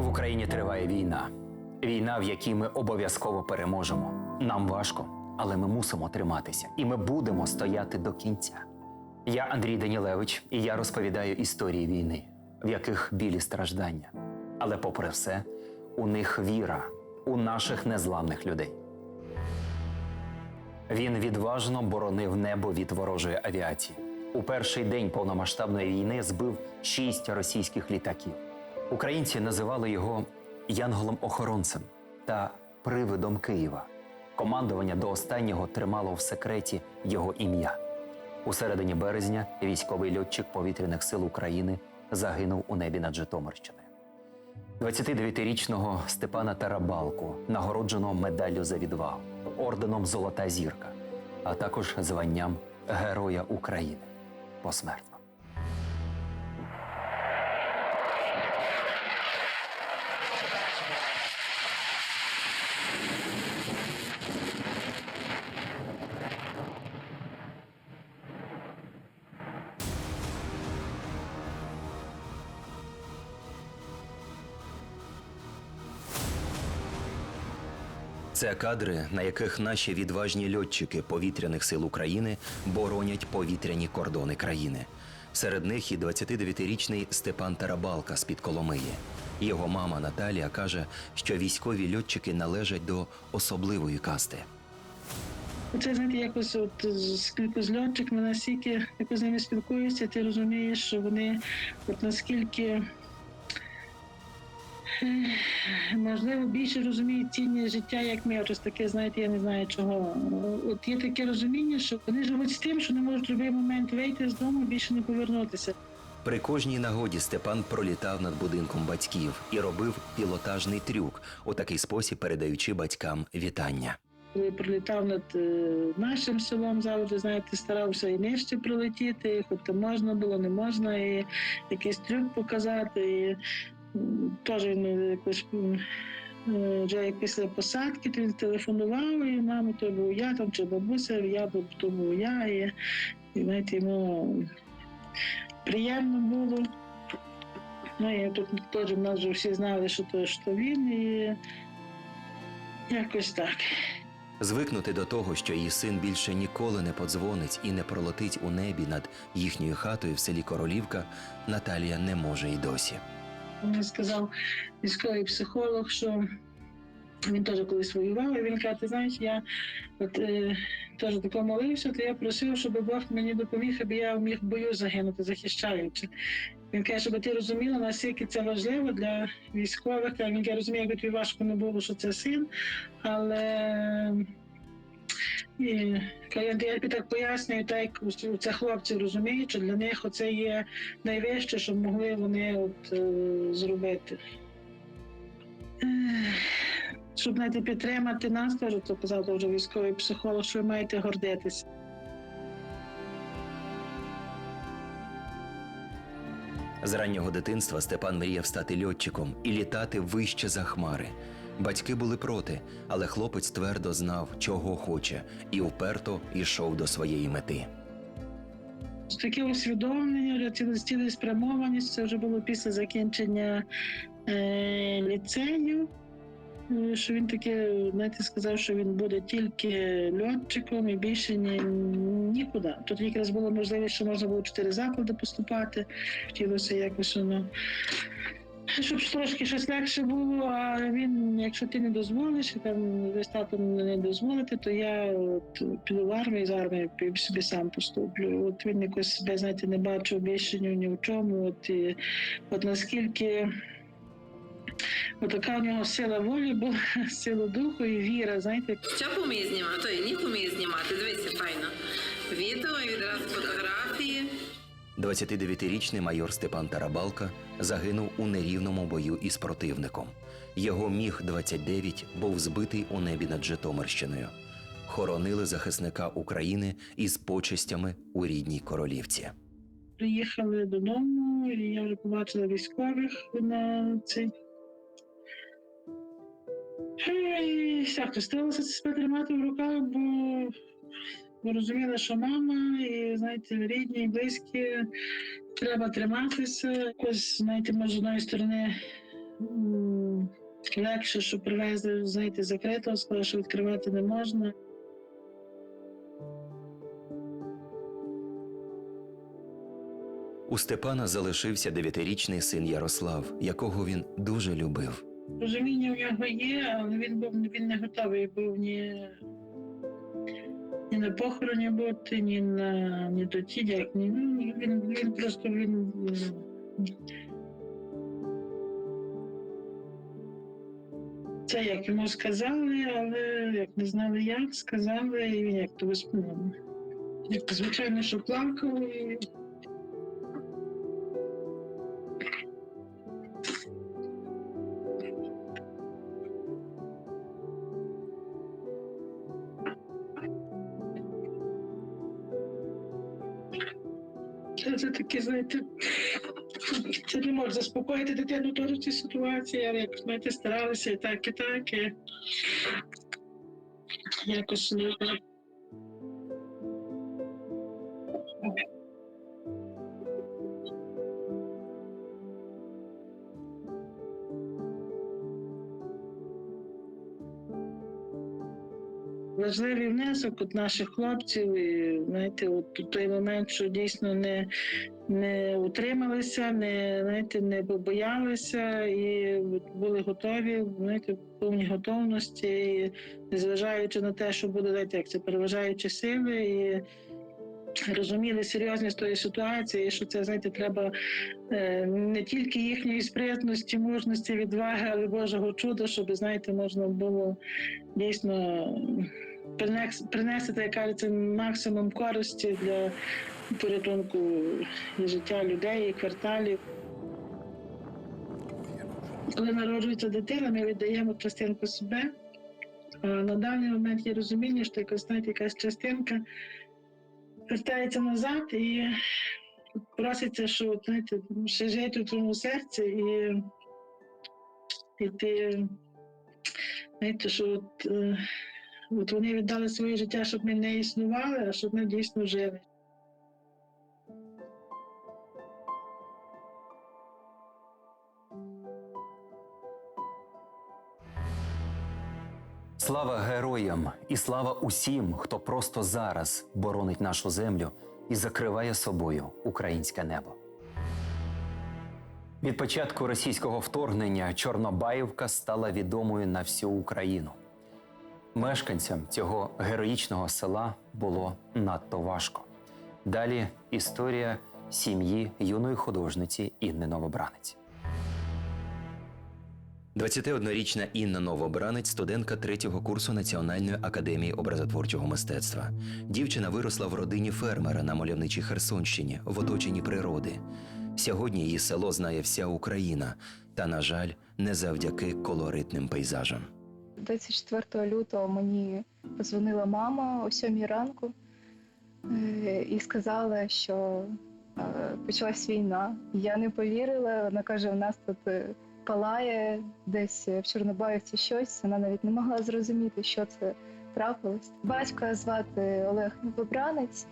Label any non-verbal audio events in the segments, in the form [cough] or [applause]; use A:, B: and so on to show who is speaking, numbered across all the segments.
A: В Україні триває війна. Війна, в якій ми обов'язково переможемо. Нам важко, але ми мусимо триматися, і ми будемо стояти до кінця. Я Андрій Данілевич, і я розповідаю історії війни, в яких білі страждання. Але, попри все, у них віра у наших незламних людей. Він відважно боронив небо від ворожої авіації. У перший день повномасштабної війни збив шість російських літаків. Українці називали його янголом-охоронцем та привидом Києва. Командування до останнього тримало в секреті його ім'я. У середині березня військовий льотчик повітряних сил України загинув у небі над Житомирщиною. 29-річного Степана Тарабалку нагороджено медаллю за відвагу, орденом Золота зірка, а також званням Героя України посмертно. Це кадри, на яких наші відважні льотчики повітряних сил України боронять повітряні кордони країни. Серед них і 29-річний Степан Тарабалка з під Коломиї. Його мама Наталія каже, що військові льотчики належать до особливої касти.
B: Це знаєте, якось от з кілька з льотчиками настільки якось з ними спілкуєшся, ти розумієш, що вони от наскільки можливо більше розуміють цінність життя, як ми. Ось таке, знаєте, я не знаю чого. От є таке розуміння, що вони живуть з тим, що не можуть в будь-який момент вийти з дому і більше не повернутися.
A: При кожній нагоді Степан пролітав над будинком батьків і робив пілотажний трюк, у такий спосіб передаючи батькам вітання.
B: Коли пролітав над е, нашим селом, завжди знаєте, старався і нижче прилетіти, хоч то можна було, не можна, і якийсь трюк показати. І, теж він е, якось е, вже після посадки він телефонував, і мамо, то був я там чи бабуся, я був, то був я. І, і знаєте, йому приємно було. Ну і тут теж в нас вже всі знали, що то, що він, і якось так.
A: Звикнути до того, що її син більше ніколи не подзвонить і не пролетить у небі над їхньою хатою в селі Королівка, Наталія не може й досі.
B: Мені сказав військовий психолог, що він теж колись воював, і він каже, ти знаєш, я от, е, теж тако молився, то я просив, щоб Бог мені допоміг, аби я міг в бою загинути, захищаючи. Він каже, щоб ти розуміла, наскільки це важливо для військових. Він каже, розуміє, як тобі важко не було, що це син, але я так пояснюю, так як це хлопці розуміють, що для них оце є найвище, що могли вони от, е, зробити. Щоб знаєте, підтримати нас, теж це казав вже військовий психолог, що ви маєте гордитися.
A: З раннього дитинства Степан мріяв стати льотчиком і літати вище за хмари. Батьки були проти, але хлопець твердо знав, чого хоче, і вперто йшов до своєї мети.
B: Таке усвідомлення, цілеспрямованість, це вже було після закінчення е, ліцею. е, Що він таке, знаєте, сказав, що він буде тільки льотчиком і більше ні, нікуди. Тут якраз було можливість, що можна було в чотири заклади поступати. Хотілося якось воно. Щоб трошки щось легше було, а він, якщо ти не дозволиш, там з татом не дозволите, то я от, піду в армію з армії собі сам поступлю. От він якось себе, знаєте, не бачив більше ні, в чому. От, і, от наскільки така у нього сила волі була, [laughs] сила духу і віра, знаєте,
C: Що поміє знімати? Ні поміє знімати. Дивися, файно. Відео і відразу фотографії.
A: 29-річний майор Степан Тарабалка загинув у нерівному бою із противником. Його міг 29 був збитий у небі над Житомирщиною. Хоронили захисника України із почестями у рідній королівці.
B: приїхали додому, і я вже побачила військових на цей. І все, хрестилася себе тримати в руках, бо розуміла, що мама, і знаєте, рідні, близькі, треба триматися. Якось, знаєте, може, з одної сторони легше, що привезли, знаєте, закритого, сказали, що відкривати не можна.
D: У Степана залишився дев'ятирічний син Ярослав, якого він дуже любив.
B: Розуміння в нього є, але він був він не готовий був ні, ні на похороні бути, ні на ні до як ні. Ну, він, він просто він. Це як йому сказали, але як не знали як, сказали, і він як то вис- ну, звичайно, що плакав. Це, це таке, знаєте, це не може заспокоїти дитину теж цій ситуації, але як знаєте, старалися і так, і так. І... Якось не Важливий внесок от наших хлопців, і знаєте, от той момент, що дійсно не, не утрималися, не знаєте, не боялися і були готові, знаєте, в повній готовності, і незважаючи на те, що буде знаєте, як це переважаючі сили, і розуміли серйозність тої ситуації, що це знаєте, треба е, не тільки їхньої спритності, мужності, відваги, але Божого чуда, щоб знаєте, можна було дійсно принес- принести, так як кажеться, максимум користі для порятунку життя людей, і кварталів. Коли народжується дитина, ми віддаємо частинку себе. А на даний момент є розуміння, що якось знаєте, якась частинка вертається назад і проситься, що знаєте, ще жити у твоєму серці і, і ти знаєте, що от, е, от вони віддали своє життя, щоб ми не існували, а щоб ми дійсно жили.
A: Слава героям і слава усім, хто просто зараз боронить нашу землю і закриває собою українське небо. Від початку російського вторгнення Чорнобаївка стала відомою на всю Україну. Мешканцям цього героїчного села було надто важко. Далі історія сім'ї юної художниці Інни Новобранець.
D: 21-річна Інна Новобранець, студентка третього курсу Національної академії образотворчого мистецтва. Дівчина виросла в родині фермера на мальовничій Херсонщині в оточенні природи. Сьогодні її село знає вся Україна, та, на жаль, не завдяки колоритним пейзажам.
E: 24 лютого мені позвонила мама о 7 ранку е, і сказала, що е, почалась війна. Я не повірила. Вона каже: у нас тут е, палає десь в Чорнобаївці щось. Вона навіть не могла зрозуміти, що це трапилось. Батька звати Олег Новобранець.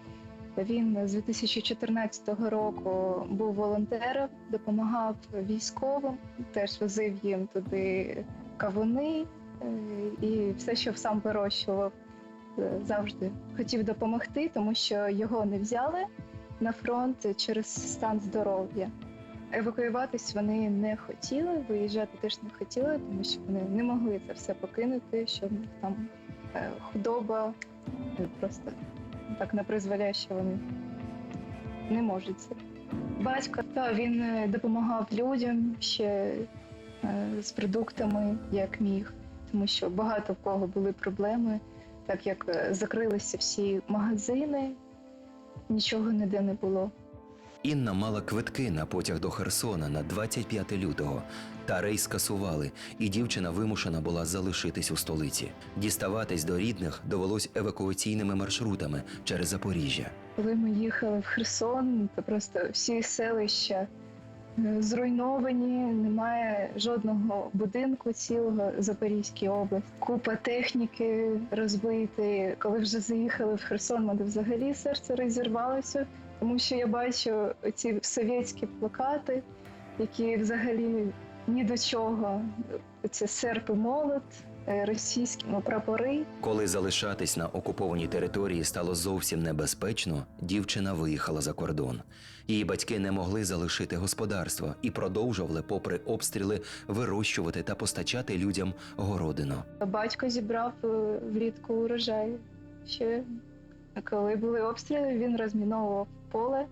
E: Він з 2014 року був волонтером, допомагав військовим, теж возив їм туди кавуни, і все, що сам вирощував, е, завжди хотів допомогти, тому що його не взяли на фронт через стан здоров'я. Евакуюватись вони не хотіли, виїжджати теж не хотіли, тому що вони не могли це все покинути, що там е, худоба е, просто так не призволяє, що вони не можуть це. Батько та він е, допомагав людям ще е, з продуктами, як міг тому що багато в кого були проблеми, так як е, закрилися всі магазини, нічого ніде не було.
D: Інна мала квитки на потяг до Херсона на 25 лютого. Та рейс скасували, і дівчина вимушена була залишитись у столиці. Діставатись до рідних довелось евакуаційними маршрутами через Запоріжжя.
E: Коли ми їхали в Херсон, то просто всі селища зруйновані, немає жодного будинку цілого Запорізькій області. Купа техніки розбитої. Коли вже заїхали в Херсон, мене взагалі серце розірвалося, тому що я бачу ці совєтські плакати, які взагалі ні до чого. Це серп і молот, російські ну, прапори.
D: Коли залишатись на окупованій території стало зовсім небезпечно, дівчина виїхала за кордон. Її батьки не могли залишити господарство і продовжували, попри обстріли, вирощувати та постачати людям городину.
E: Батько зібрав е, влітку урожай. Ще коли були обстріли, він розміновував поле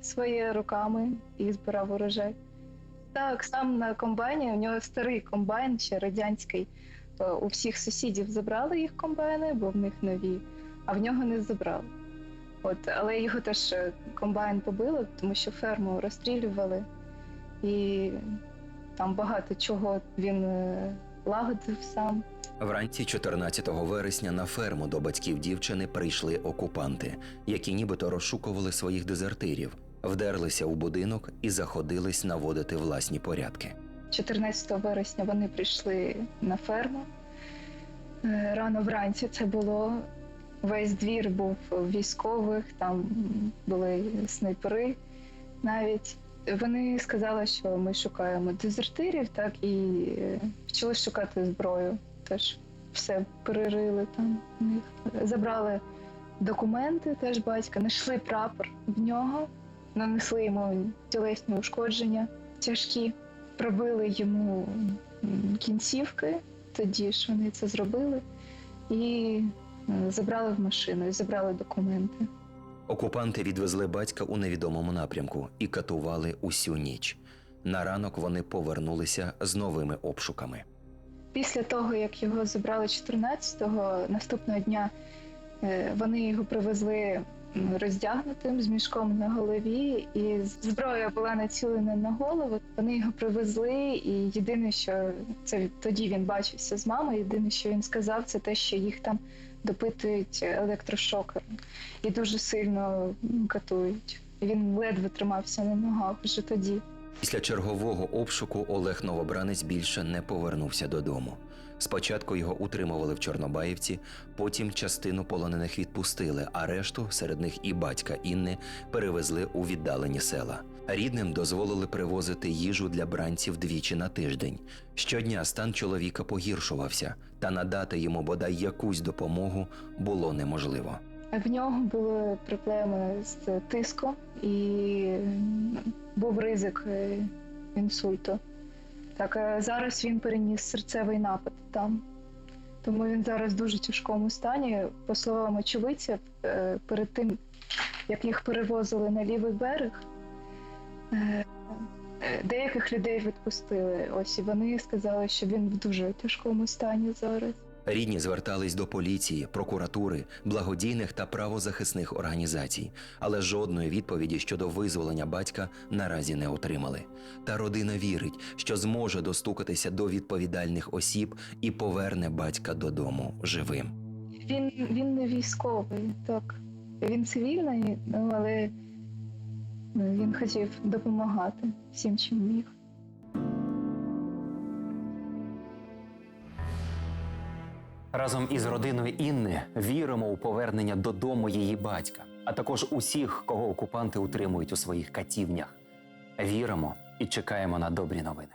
E: своє руками і збирав урожай. Так, сам на комбайні, у нього старий комбайн, ще радянський. Е, У всіх сусідів забрали їх комбайни, бо в них нові, а в нього не забрали. От, але його теж е, комбайн побило, тому що ферму розстрілювали, і там багато чого він е, лагодив сам.
D: Вранці 14 вересня на ферму до батьків дівчини прийшли окупанти, які нібито розшукували своїх дезертирів, вдерлися у будинок і заходились наводити власні порядки.
E: 14 вересня вони прийшли на ферму. Е, Рано вранці це було. Весь двір був військових, там були снайпери навіть. Вони сказали, що ми шукаємо дезертирів, так і е, почали шукати зброю. Теж все перерили там в них. Забрали документи теж батька, знайшли прапор в нього, нанесли йому тілесні ушкодження тяжкі пробили йому кінцівки, тоді ж вони це зробили, і е, забрали в машину, і забрали документи.
D: Окупанти відвезли батька у невідомому напрямку і катували усю ніч. На ранок вони повернулися з новими обшуками.
E: Після того, як його забрали 14-го, наступного дня е, вони його привезли роздягнутим з мішком на голові, і зброя була націлена на голову. Вони його привезли, і єдине, що це тоді він бачився з мамою. Єдине, що він сказав, це те, що їх там допитують електрошокером і дуже сильно катують. Він ледве тримався на ногах вже тоді.
D: Після чергового обшуку Олег Новобранець більше не повернувся додому. Спочатку його утримували в Чорнобаївці, потім частину полонених відпустили, а решту, серед них і батька Інни, перевезли у віддалені села. Рідним дозволили привозити їжу для бранців двічі на тиждень. Щодня стан чоловіка погіршувався, та надати йому бодай якусь допомогу було неможливо.
E: В нього були проблеми з тиском і був ризик е, інсульту. Так, е, зараз він переніс серцевий напад там. Тому він зараз в дуже тяжкому стані. По словам очевидців, е, перед тим, як їх перевозили на лівий берег, е, деяких людей відпустили. Ось і вони сказали, що він в дуже тяжкому стані зараз.
D: Рідні звертались до поліції, прокуратури, благодійних та правозахисних організацій, але жодної відповіді щодо визволення батька наразі не отримали. Та родина вірить, що зможе достукатися до відповідальних осіб і поверне батька додому живим.
E: Він, він не військовий, так. Він цивільний, ну, але він хотів допомагати всім, чим міг.
A: Разом із родиною Інни віримо у повернення додому її батька, а також усіх, кого окупанти утримують у своїх катівнях. Віримо і чекаємо на добрі новини.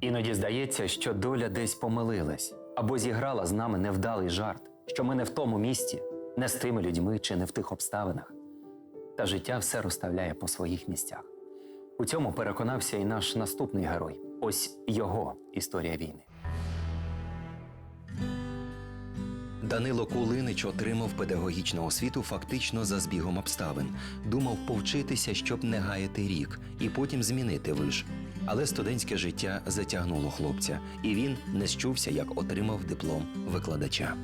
A: Іноді здається, що доля десь помилилась або зіграла з нами невдалий жарт, що ми не в тому місці, не з тими людьми чи не в тих обставинах. Та життя все розставляє по своїх місцях. У цьому переконався і наш наступний герой. Ось його історія війни.
D: Данило Кулинич отримав педагогічну освіту фактично за збігом обставин. Думав повчитися, щоб не гаяти рік, і потім змінити виш. Але студентське життя затягнуло хлопця, і він не щувся, як отримав диплом викладача.